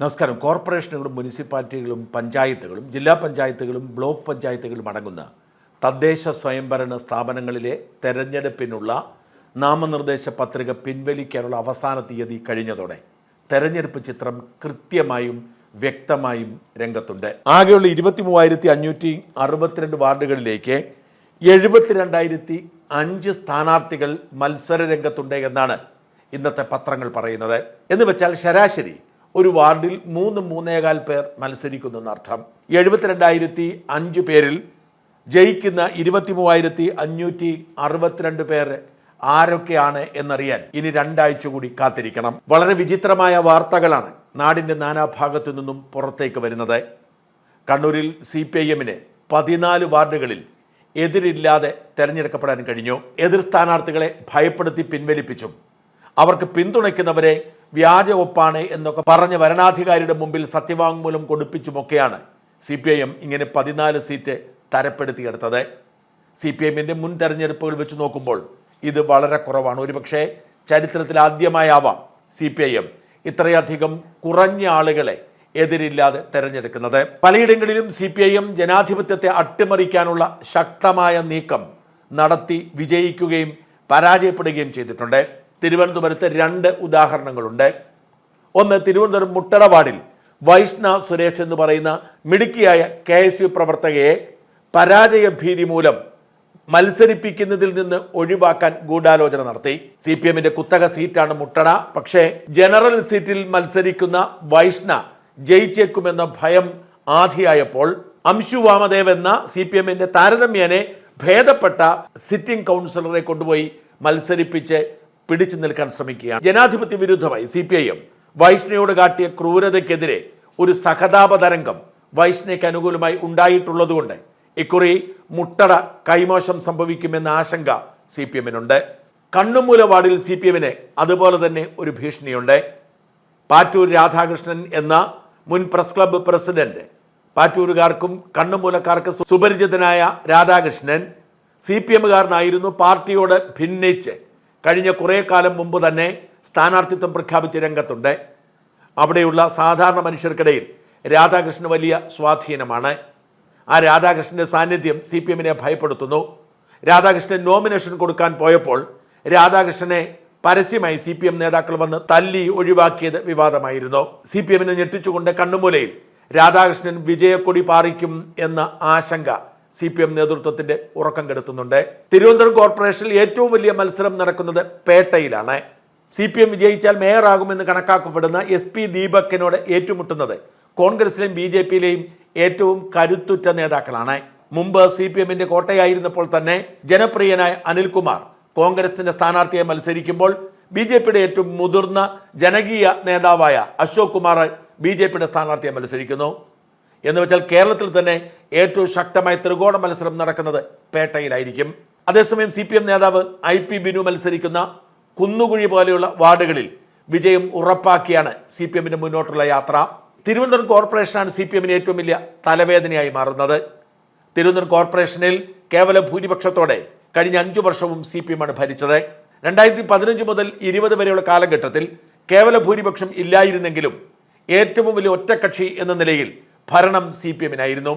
നമസ്കാരം. കോർപ്പറേഷനുകളും മുനിസിപ്പാലിറ്റികളും പഞ്ചായത്തുകളും ജില്ലാ പഞ്ചായത്തുകളും ബ്ലോക്ക് പഞ്ചായത്തുകളും അടങ്ങുന്ന തദ്ദേശ സ്വയംഭരണ സ്ഥാപനങ്ങളിലെ തെരഞ്ഞെടുപ്പിനുള്ള നാമനിർദ്ദേശ പത്രിക പിൻവലിക്കാനുള്ള അവസാന തീയതി കഴിഞ്ഞതോടെ തെരഞ്ഞെടുപ്പ് ചിത്രം കൃത്യമായും വ്യക്തമായും രംഗത്തുണ്ട്. ആകെയുള്ള ഇരുപത്തി മൂവായിരത്തി അഞ്ഞൂറ്റി അറുപത്തിരണ്ട് വാർഡുകളിലേക്ക് എഴുപത്തിരണ്ടായിരത്തി അഞ്ച് സ്ഥാനാർത്ഥികൾ മത്സര രംഗത്തുണ്ട് എന്നാണ് ഇന്നത്തെ പത്രങ്ങൾ പറയുന്നത്. എന്ന് വെച്ചാൽ ശരാശരി ഒരു വാർഡിൽ മൂന്ന് മൂന്നേകാൽ പേർ മത്സരിക്കുന്നു എന്നർത്ഥം എഴുപത്തിരണ്ടായിരത്തി അഞ്ച് പേരിൽ ജയിക്കുന്ന ഇരുപത്തി മൂവായിരത്തി അഞ്ഞൂറ്റി അറുപത്തിരണ്ട് പേർ ആരൊക്കെയാണ് എന്നറിയാൻ ഇനി രണ്ടാഴ്ച കൂടി കാത്തിരിക്കണം. വളരെ വിചിത്രമായ വാർത്തകളാണ് നാടിന്റെ നാനാഭാഗത്തു നിന്നും പുറത്തേക്ക് വരുന്നത്. കണ്ണൂരിൽ സി പി ഐ എമ്മിന് പതിനാല് വാർഡുകളിൽ എതിരില്ലാതെ തെരഞ്ഞെടുക്കപ്പെടാൻ കഴിഞ്ഞു. എതിർ സ്ഥാനാർത്ഥികളെ ഭയപ്പെടുത്തി പിൻവലിപ്പിച്ചും അവർക്ക് പിന്തുണയ്ക്കുന്നവരെ വ്യാജ ഒപ്പാണ് എന്നൊക്കെ പറഞ്ഞ വരണാധികാരിയുടെ മുമ്പിൽ സത്യവാങ്മൂലം കൊടുപ്പിച്ചുമൊക്കെയാണ് സി പി ഐ എം ഇങ്ങനെ പതിനാല് സീറ്റ് തരപ്പെടുത്തിയെടുത്തത്. സി പി എമ്മിന്റെ മുൻ തെരഞ്ഞെടുപ്പുകൾ വെച്ച് നോക്കുമ്പോൾ ഇത് വളരെ കുറവാണ്. ഒരുപക്ഷെ ചരിത്രത്തിൽ ആദ്യമായാവാം സി പി ഐ എം ഇത്രയധികം കുറഞ്ഞ ആളുകളെ എതിരില്ലാതെ തെരഞ്ഞെടുക്കുന്നത്. പലയിടങ്ങളിലും സി പി ഐ എം ജനാധിപത്യത്തെ അട്ടിമറിക്കാനുള്ള ശക്തമായ നീക്കം നടത്തി വിജയിക്കുകയും പരാജയപ്പെടുകയും ചെയ്തിട്ടുണ്ട്. തിരുവനന്തപുരത്ത് രണ്ട് ഉദാഹരണങ്ങളുണ്ട്. ഒന്ന് തിരുവനന്തപുരം മുട്ടട വാർഡിൽ വൈഷ്ണ സുരേഷ് എന്ന് പറയുന്ന മിടുക്കിയായ കെ എസ് യു പ്രവർത്തകയെ പരാജയ ഭീതി മൂലം മത്സരിപ്പിക്കുന്നതിൽ നിന്ന് ഒഴിവാക്കാൻ ഗൂഢാലോചന നടത്തി. സി പി എമ്മിന്റെ കുത്തക സീറ്റാണ് മുട്ടട. പക്ഷേ ജനറൽ സീറ്റിൽ മത്സരിക്കുന്ന വൈഷ്ണ ജയിച്ചേക്കുമെന്ന ഭയം ആധിയായപ്പോൾ അംശു വാമദേവ് എന്ന സി പി എമ്മിന്റെ താരതമ്യേനെ ഭേദപ്പെട്ട സിറ്റിംഗ് കൗൺസിലറെ കൊണ്ടുപോയി മത്സരിപ്പിച്ച് പിടിച്ചു നിൽക്കാൻ ശ്രമിക്കുകയാണ്. ജനാധിപത്യ വിരുദ്ധമായി സി പി ഐ എം വൈഷ്ണയോട് കാട്ടിയ ക്രൂരതയ്ക്കെതിരെ ഒരു സഹതാപ തരംഗം വൈഷ്ണയ്ക്ക് അനുകൂലമായി ഉണ്ടായിട്ടുള്ളതുകൊണ്ട് ഇക്കുറി മുട്ടട കൈമോശം സംഭവിക്കുമെന്ന ആശങ്ക സി പി എമ്മിനുണ്ട് കണ്ണുമൂല വാർഡിൽ സി പി എമ്മിന് അതുപോലെ തന്നെ ഒരു ഭീഷണിയുണ്ട്. പാറ്റൂർ രാധാകൃഷ്ണൻ എന്ന മുൻ പ്രസ് ക്ലബ്ബ് പ്രസിഡന്റ് പാറ്റൂരുകാർക്കും കണ്ണുമൂലക്കാർക്ക് സുപരിചിതനായ രാധാകൃഷ്ണൻ സി പി എമ്മുകാരനായിരുന്നു പാർട്ടിയോട് ഭിന്നിച്ച് കഴിഞ്ഞ കുറേ കാലം മുമ്പ് തന്നെ സ്ഥാനാർത്ഥിത്വം പ്രഖ്യാപിച്ച രംഗത്തുണ്ട്. അവിടെയുള്ള സാധാരണ മനുഷ്യർക്കിടയിൽ രാധാകൃഷ്ണൻ വലിയ സ്വാധീനമാണ്. ആ രാധാകൃഷ്ണന്റെ സാന്നിധ്യം സി പി എമ്മിനെ ഭയപ്പെടുത്തുന്നു. രാധാകൃഷ്ണൻ നോമിനേഷൻ കൊടുക്കാൻ പോയപ്പോൾ രാധാകൃഷ്ണനെ പരസ്യമായി സി പി എം നേതാക്കൾ വന്ന് തല്ലി ഒഴിവാക്കിയത് വിവാദമായിരുന്നു. സി പി എമ്മിനെ ഞെട്ടിച്ചുകൊണ്ട് കണ്ണുമൂലയിൽ രാധാകൃഷ്ണൻ വിജയക്കൊടി പാറിക്കും എന്ന ആശങ്ക സി പി എം നേതൃത്വത്തിന്റെ ഉറക്കം കെടുത്തുന്നുണ്ട്. തിരുവനന്തപുരം കോർപ്പറേഷനിൽ ഏറ്റവും വലിയ മത്സരം നടക്കുന്നത് പേട്ടയിലാണ്. സി പി എം വിജയിച്ചാൽ മേയറാകുമെന്ന് കണക്കാക്കപ്പെടുന്ന എസ് പി ദീപക്കിനോട് ഏറ്റുമുട്ടുന്നത് കോൺഗ്രസിലെയും ബി ജെ പിയിലെയും ഏറ്റവും കരുത്തുറ്റ നേതാക്കളാണ്. മുമ്പ് സി പി എമ്മിന്റെ കോട്ടയായിരുന്നപ്പോൾ തന്നെ ജനപ്രിയനായ അനിൽകുമാർ കോൺഗ്രസിന്റെ സ്ഥാനാർത്ഥിയെ മത്സരിക്കുമ്പോൾ ബി ജെ പിയുടെ ഏറ്റവും മുതിർന്ന ജനകീയ നേതാവായ അശോക് കുമാർ ബി ജെ പിയുടെ സ്ഥാനാർത്ഥിയെ മത്സരിക്കുന്നു. എന്ന് വെച്ചാൽ കേരളത്തിൽ തന്നെ ഏറ്റവും ശക്തമായ ത്രികോണ മത്സരം നടക്കുന്നത് പേട്ടയിലായിരിക്കും. അതേസമയം സി പി എം നേതാവ് ഐ പി ബിനു മത്സരിക്കുന്ന കുന്നുകുഴി പോലെയുള്ള വാർഡുകളിൽ വിജയം ഉറപ്പാക്കിയാണ് സി പി എമ്മിന് മുന്നോട്ടുള്ള യാത്ര. തിരുവനന്തപുരം കോർപ്പറേഷനാണ് സി പി എമ്മിന് ഏറ്റവും വലിയ തലവേദനയായി മാറുന്നത്. തിരുവനന്തപുരം കോർപ്പറേഷനിൽ കേവല ഭൂരിപക്ഷത്തോടെ കഴിഞ്ഞ അഞ്ചു വർഷവും സി പി എമ്മാണ് ഭരിച്ചത്. രണ്ടായിരത്തി പതിനഞ്ച് മുതൽ ഇരുപത് വരെയുള്ള കാലഘട്ടത്തിൽ കേവല ഭൂരിപക്ഷം ഇല്ലായിരുന്നെങ്കിലും ഏറ്റവും വലിയ ഒറ്റക്കക്ഷി എന്ന നിലയിൽ ഭരണം സി പി എമ്മിനായിരുന്നു.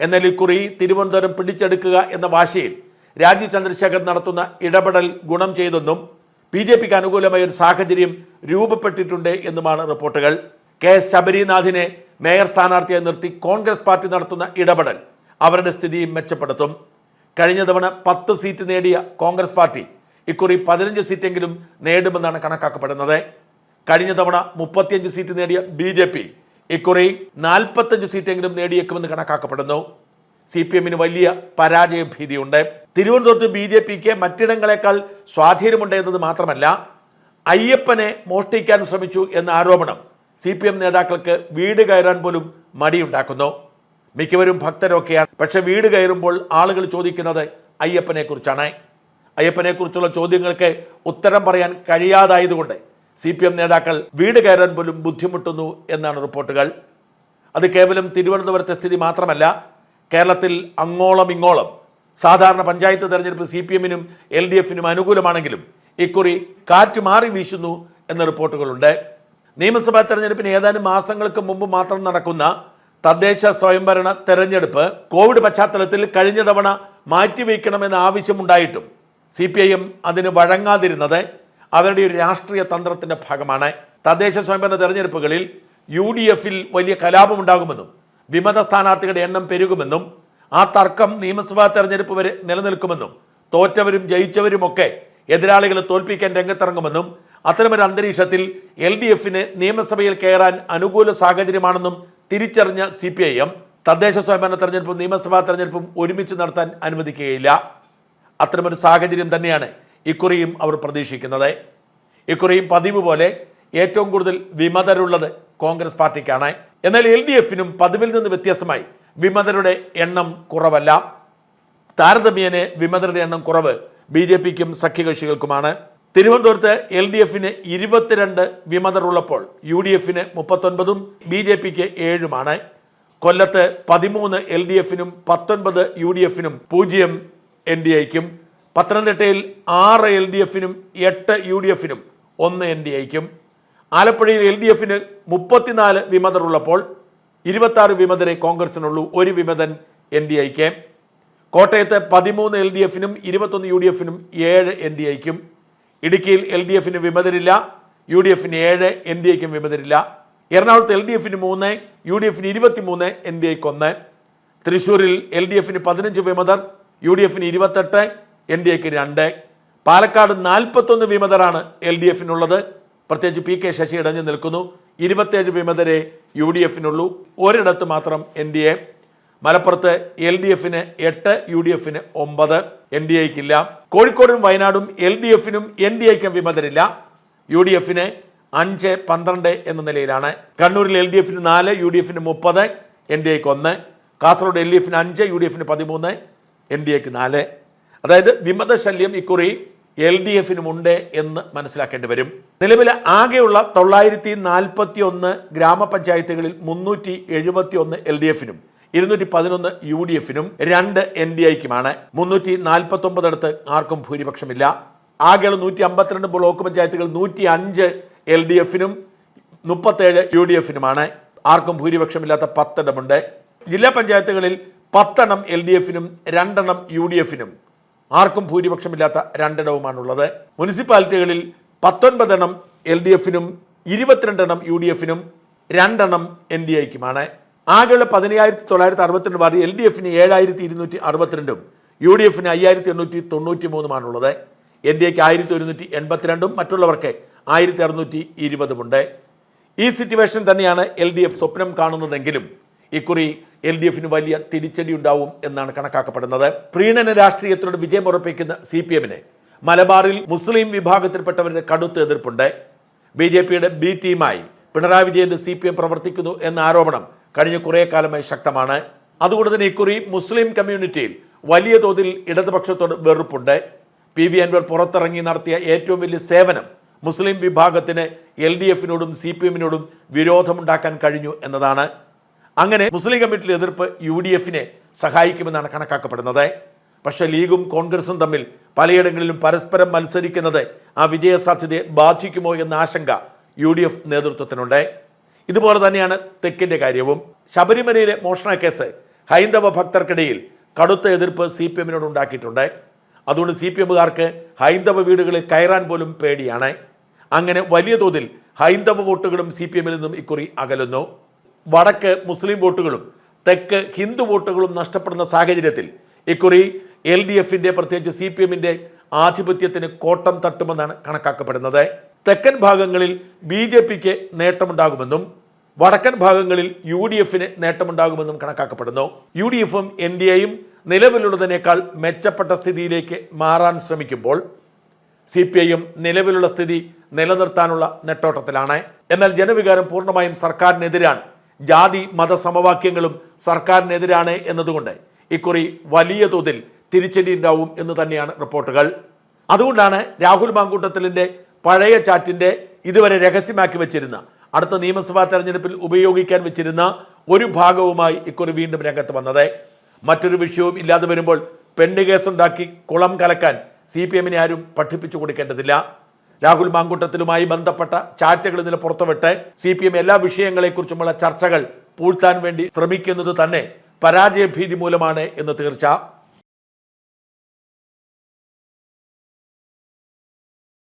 എന്നാൽ ഇക്കുറി തിരുവനന്തപുരം പിടിച്ചെടുക്കുക എന്ന വാശിയിൽ രാജീവ് ചന്ദ്രശേഖർ നടത്തുന്ന ഇടപെടൽ ഗുണം ചെയ്തെന്നും ബി ജെ പിക്ക് അനുകൂലമായ ഒരു സാഹചര്യം രൂപപ്പെട്ടിട്ടുണ്ട് എന്നുമാണ് റിപ്പോർട്ടുകൾ. കെ എസ് ശബരിനാഥിനെ മേയർ സ്ഥാനാർത്ഥിയായി നിർത്തി കോൺഗ്രസ് പാർട്ടി നടത്തുന്ന ഇടപെടൽ അവരുടെ സ്ഥിതി മെച്ചപ്പെടുത്തും. കഴിഞ്ഞ തവണ പത്ത് സീറ്റ് നേടിയ കോൺഗ്രസ് പാർട്ടി ഇക്കുറി പതിനഞ്ച് സീറ്റെങ്കിലും നേടുമെന്നാണ് കണക്കാക്കപ്പെടുന്നത്. കഴിഞ്ഞ തവണ മുപ്പത്തിയഞ്ച് സീറ്റ് നേടിയ ബി ഇക്കുറി നാൽപ്പത്തഞ്ച് സീറ്റെങ്കിലും നേടിയേക്കുമെന്ന് കണക്കാക്കപ്പെടുന്നു. സി പി എമ്മിന് വലിയ പരാജയ ഭീതിയുണ്ട് തിരുവനന്തപുരത്ത് ബി ജെ പിക്ക് മറ്റിടങ്ങളെക്കാൾ സ്വാധീനമുണ്ട് എന്നത് മാത്രമല്ല അയ്യപ്പനെ മോഷ്ടിക്കാൻ ശ്രമിച്ചു എന്ന ആരോപണം സി പി എം നേതാക്കൾക്ക് വീട് കയറാൻ പോലും മടിയുണ്ടാക്കുന്നു. മിക്കവരും ഭക്തരൊക്കെയാണ്. പക്ഷെ വീട് കയറുമ്പോൾ ആളുകൾ ചോദിക്കുന്നത് അയ്യപ്പനെ കുറിച്ചാണ് അയ്യപ്പനെ കുറിച്ചുള്ള ചോദ്യങ്ങൾക്ക് ഉത്തരം പറയാൻ കഴിയാതായതുകൊണ്ട് സി പി എം നേതാക്കൾ വീട് കയറാൻ പോലും ബുദ്ധിമുട്ടുന്നു എന്നാണ് റിപ്പോർട്ടുകൾ. അത് കേവലം തിരുവനന്തപുരത്തെ സ്ഥിതി മാത്രമല്ല കേരളത്തിൽ അങ്ങോളം ഇങ്ങോളം സാധാരണ പഞ്ചായത്ത് തെരഞ്ഞെടുപ്പ് സി പി എമ്മിനും എൽ ഡി എഫിനും അനുകൂലമാണെങ്കിലും ഇക്കുറി കാറ്റ് മാറി വീശുന്നു എന്ന റിപ്പോർട്ടുകളുണ്ട്. നിയമസഭാ തെരഞ്ഞെടുപ്പിന് ഏതാനും മാസങ്ങൾക്ക് മുമ്പ് മാത്രം നടക്കുന്ന തദ്ദേശ സ്വയംഭരണ തെരഞ്ഞെടുപ്പ് കോവിഡ് പശ്ചാത്തലത്തിൽ കഴിഞ്ഞ തവണ മാറ്റിവെക്കണമെന്ന ആവശ്യമുണ്ടായിട്ടും സി പി ഐ എം അതിന് വഴങ്ങാതിരുന്നത് അവരുടെ ഒരു രാഷ്ട്രീയ തന്ത്രത്തിന്റെ ഭാഗമാണ്. തദ്ദേശ സ്വയംഭരണ തെരഞ്ഞെടുപ്പുകളിൽ യു ഡി എഫിൽ വലിയ കലാപമുണ്ടാകുമെന്നും വിമത സ്ഥാനാർത്ഥികളുടെ എണ്ണം പെരുകുമെന്നും ആ തർക്കം നിയമസഭാ തെരഞ്ഞെടുപ്പ് വരെ നിലനിൽക്കുമെന്നും തോറ്റവരും ജയിച്ചവരുമൊക്കെ എതിരാളികളെ തോൽപ്പിക്കാൻ രംഗത്തിറങ്ങുമെന്നും അത്തരമൊരു അന്തരീക്ഷത്തിൽ എൽ ഡി എഫിന് നിയമസഭയിൽ കയറാൻ അനുകൂല സാഹചര്യമാണെന്നും തിരിച്ചറിഞ്ഞ സി പി ഐ എം തദ്ദേശ സ്വയംഭരണ തെരഞ്ഞെടുപ്പും നിയമസഭാ തെരഞ്ഞെടുപ്പും ഒരുമിച്ച് നടത്താൻ അനുവദിക്കുകയില്ല. അത്തരമൊരു സാഹചര്യം തന്നെയാണ് ഇക്കുറിയും അവർ പ്രതീക്ഷിക്കുന്നത്. ഇക്കുറിയും പതിവ് പോലെ ഏറ്റവും കൂടുതൽ വിമതരുള്ളത് കോൺഗ്രസ് പാർട്ടിക്കാണ്. എന്നാൽ എൽ ഡി എഫിനും പതിവിൽ നിന്ന് വ്യത്യസ്തമായി വിമതരുടെ എണ്ണം കുറവല്ല. താരതമ്യേന വിമതരുടെ എണ്ണം കുറവ് ബി ജെ പിക്കും സഖ്യകക്ഷികൾക്കുമാണ്. തിരുവനന്തപുരത്ത് എൽ ഡി എഫിന് ഇരുപത്തിരണ്ട് വിമതർ ഉള്ളപ്പോൾ യു ഡി എഫിന് മുപ്പത്തൊൻപതും ബി ജെ പിക്ക് ഏഴുമാണ്. കൊല്ലത്ത് പതിമൂന്ന് എൽ ഡി എഫിനും പത്തൊൻപത് യു ഡി എഫിനും പൂജ്യം എൻ ഡി ഐക്കും പത്തനംതിട്ടയിൽ ആറ് എൽ ഡി എഫിനും എട്ട് യു ഡി എഫിനും ഒന്ന് എൻ ഡി ഐക്കും ആലപ്പുഴയിൽ എൽ ഡി എഫിന് മുപ്പത്തിനാല് വിമതർ ഉള്ളപ്പോൾ ഇരുപത്തി ആറ് വിമതരെ കോൺഗ്രസിനുള്ളൂ ഒരു വിമതൻ എൻ ഡി ഐക്ക് കോട്ടയത്ത് പതിമൂന്ന് എൽ ഡി എഫിനും ഇരുപത്തൊന്ന് യു ഡി എഫിനും ഏഴ് എൻ ഡി ഐക്കും ഇടുക്കിയിൽ എൽ ഡി എഫിന് വിമതരില്ല യു ഡി എഫിന് ഏഴ് എൻ ഡി ഐക്കും വിമതരില്ല. എറണാകുളത്ത് എൽ ഡി എഫിന് മൂന്ന് യു ഡി എഫിന് ഇരുപത്തിമൂന്ന് എൻ ഡി ഐക്ക് ഒന്ന്. തൃശ്ശൂരിൽ എൽ ഡി എഫിന് പതിനഞ്ച് വിമതർ യു ഡി എഫിന് ഇരുപത്തെട്ട് എൻ ഡി എക്ക് രണ്ട്. പാലക്കാട് നാൽപ്പത്തൊന്ന് വിമതരാണ് എൽ ഡി എഫിനുള്ളത്. പ്രത്യേകിച്ച് പി കെ ശശി ഇടഞ്ഞു നിൽക്കുന്നു. ഇരുപത്തേഴ് വിമതരെ യു ഡി എഫിനുള്ളൂ. ഒരിടത്ത് മാത്രം എൻ ഡി എ. മലപ്പുറത്ത് എൽ ഡി എഫിന് എട്ട് യു ഡി എഫിന് ഒമ്പത്. എൻ ഡി എക്കില്ല കോഴിക്കോടും വയനാടും എൽ ഡി എഫിനും എൻ ഡി എക്കും വിമതരില്ല. യു ഡി എഫിന് അഞ്ച് പന്ത്രണ്ട് എന്ന നിലയിലാണ്. കണ്ണൂരിൽ എൽ ഡി എഫിന് നാല് യു ഡി എഫിന് മുപ്പത് എൻ ഡി എക്ക് ഒന്ന്. കാസർഗോഡ് എൽ ഡി എഫിന് അഞ്ച് യു ഡി എഫിന് പതിമൂന്ന് എൻ ഡി എക്ക് നാല്. അതായത് വിമത ശല്യം ഇക്കുറി എൽ ഡി എഫിനുമുണ്ട് എന്ന് മനസ്സിലാക്കേണ്ടി വരും. നിലവിൽ ആകെയുള്ള തൊള്ളായിരത്തി നാൽപ്പത്തി ഒന്ന് ഗ്രാമപഞ്ചായത്തുകളിൽ മുന്നൂറ്റി എഴുപത്തി ഒന്ന് എൽ ഡി എഫിനും ഇരുന്നൂറ്റി പതിനൊന്ന് യു ഡി എഫിനും രണ്ട് എൻ ഡി ഐക്കുമാണ്. മുന്നൂറ്റി നാൽപ്പത്തി ഒമ്പതിടത്ത് ആർക്കും ഭൂരിപക്ഷമില്ല. ആകെയുള്ള നൂറ്റി അമ്പത്തിരണ്ട് ബ്ലോക്ക് പഞ്ചായത്തുകൾ നൂറ്റി അഞ്ച് എൽ ഡി എഫിനും മുപ്പത്തേഴ് യു ഡി എഫിനുമാണ്. ആർക്കും ഭൂരിപക്ഷമില്ലാത്ത പത്തെണ്ണമുണ്ട് ജില്ലാ പഞ്ചായത്തുകളിൽ പത്തെണ്ണം എൽ ഡി എഫിനും രണ്ടെണ്ണം യു ഡി എഫിനും. ആർക്കും ഭൂരിപക്ഷമില്ലാത്ത രണ്ടിടവുമാണുള്ളത് മുനിസിപ്പാലിറ്റികളിൽ പത്തൊൻപതെണ്ണം എൽ ഡി എഫിനും ഇരുപത്തിരണ്ടെണ്ണം യു ഡി എഫിനും രണ്ടെണ്ണം എൻ ഡി എക്കുമാണ് ആകെയുള്ള പതിനയ്യായിരത്തി തൊള്ളായിരത്തി അറുപത്തിരണ്ട് വാർഡ് എൽ ഡി എഫിന് ഏഴായിരത്തി ഇരുന്നൂറ്റി അറുപത്തിരണ്ടും യു ഡി എഫിന് അയ്യായിരത്തി എണ്ണൂറ്റി തൊണ്ണൂറ്റി മൂന്നുമാണുള്ളത് എൻ ഡി എക്ക് ആയിരത്തി ഒരുന്നൂറ്റി എൺപത്തിരണ്ടും മറ്റുള്ളവർക്ക് ആയിരത്തി അറുന്നൂറ്റി ഇരുപതുമുണ്ട് ഈ സിറ്റുവേഷൻ തന്നെയാണ് എൽ ഡി എഫ് സ്വപ്നം കാണുന്നതെങ്കിലും ഇക്കുറി എൽ ഡി എഫിന് വലിയ തിരിച്ചടി ഉണ്ടാവും എന്നാണ് കണക്കാക്കപ്പെടുന്നത്. പ്രീണന രാഷ്ട്രീയത്തിനോട് വിജയം ഉറപ്പിക്കുന്ന സി പി എമ്മിന് മലബാറിൽ മുസ്ലിം വിഭാഗത്തിൽപ്പെട്ടവരുടെ കടുത്ത എതിർപ്പുണ്ട്. ബി ജെ പിയുടെ ബി ടീമായി പിണറായി വിജയന്റെ സി പി എം പ്രവർത്തിക്കുന്നു എന്ന ആരോപണം കഴിഞ്ഞ കുറേ കാലമായി ശക്തമാണ്. അതുകൊണ്ട് തന്നെ ഇക്കുറി മുസ്ലിം കമ്മ്യൂണിറ്റിയിൽ വലിയ തോതിൽ ഇടതുപക്ഷത്തോട് വെറുപ്പുണ്ട്. പി വി അൻവർ പുറത്തിറങ്ങി നടത്തിയ ഏറ്റവും വലിയ സേവനം മുസ്ലിം വിഭാഗത്തിന് എൽ ഡി എഫിനോടും സി പി എമ്മിനോടും വിരോധമുണ്ടാക്കാൻ കഴിഞ്ഞു എന്നതാണ്. അങ്ങനെ മുസ്ലിം കമ്മിറ്റിയിലെ എതിർപ്പ് യു ഡി എഫിനെ സഹായിക്കുമെന്നാണ് കണക്കാക്കപ്പെടുന്നത്. പക്ഷേ ലീഗും കോൺഗ്രസും തമ്മിൽ പലയിടങ്ങളിലും പരസ്പരം മത്സരിക്കുന്നത് ആ വിജയസാധ്യതയെ ബാധിക്കുമോ എന്ന ആശങ്ക യു ഡി എഫ് നേതൃത്വത്തിനുണ്ട്. ഇതുപോലെ തന്നെയാണ് തെക്കിന്റെ കാര്യവും. ശബരിമലയിലെ മോഷണ കേസ് ഹൈന്ദവ ഭക്തർക്കിടയിൽ കടുത്ത എതിർപ്പ് സി പി എമ്മിനോട് ഉണ്ടാക്കിയിട്ടുണ്ട്. അതുകൊണ്ട് സി പി എമ്മുകാർക്ക് ഹൈന്ദവ വീടുകളിൽ കയറാൻ പോലും പേടിയാണ്. അങ്ങനെ വലിയ തോതിൽ ഹൈന്ദവ വോട്ടുകളും സി പി എമ്മിൽ നിന്നും ഇക്കുറി അകലുന്നു. വടക്ക് മുസ്ലിം വോട്ടുകളും തെക്ക് ഹിന്ദു വോട്ടുകളും നഷ്ടപ്പെടുന്ന സാഹചര്യത്തിൽ ഇക്കുറി എൽ ഡി എഫിന്റെ പ്രത്യേകിച്ച് സി പി എമ്മിന്റെ ആധിപത്യത്തിന് കോട്ടം തട്ടുമെന്നാണ് കണക്കാക്കപ്പെടുന്നത്. തെക്കൻ ഭാഗങ്ങളിൽ ബി ജെ പിക്ക് നേട്ടമുണ്ടാകുമെന്നും വടക്കൻ ഭാഗങ്ങളിൽ യു ഡി എഫിന് നേട്ടമുണ്ടാകുമെന്നും കണക്കാക്കപ്പെടുന്നു. യു ഡി എഫും എൻ ഡി എയും നിലവിലുള്ളതിനേക്കാൾ മെച്ചപ്പെട്ട സ്ഥിതിയിലേക്ക് മാറാൻ ശ്രമിക്കുമ്പോൾ സി പി ഐയും നിലവിലുള്ള സ്ഥിതി നിലനിർത്താനുള്ള നെട്ടോട്ടത്തിലാണ്. എന്നാൽ ജനവികാരം പൂർണമായും സർക്കാരിനെതിരാണ്. ജാതി മതസമവാക്യങ്ങളും സർക്കാരിനെതിരാണ് എന്നതുകൊണ്ട് ഇക്കുറി വലിയ തോതിൽ തിരിച്ചടി ഉണ്ടാവും എന്ന് തന്നെയാണ് റിപ്പോർട്ടുകൾ. അതുകൊണ്ടാണ് രാഹുൽ മാങ്കൂട്ടത്തിലിന്റെ പഴയ ചാറ്റിന്റെ ഇതുവരെ രഹസ്യമാക്കി വെച്ചിരുന്ന അടുത്ത നിയമസഭാ തെരഞ്ഞെടുപ്പിൽ ഉപയോഗിക്കാൻ വെച്ചിരുന്ന ഒരു ഭാഗവുമായി ഇക്കുറി വീണ്ടും രംഗത്ത് വന്നത്. മറ്റൊരു വിഷയവും ഇല്ലാതെ വരുമ്പോൾ പെണ്ണ് കേസുണ്ടാക്കി കുളം കലക്കാൻ സി പി എമ്മിനെ ആരും പഠിപ്പിച്ചു കൊടുക്കേണ്ടതില്ല. രാഹുൽ മാങ്കൂട്ടത്തിലുമായി ബന്ധപ്പെട്ട ചാറ്റുകൾ ഇന്നലെ പുറത്തുവിട്ട് സി പി എം എല്ലാ വിഷയങ്ങളെക്കുറിച്ചുമുള്ള ചർച്ചകൾ പൂഴ്ത്താൻ വേണ്ടി ശ്രമിക്കുന്നത് തന്നെ പരാജയ ഭീതി മൂലമാണ് എന്ന് തീർച്ച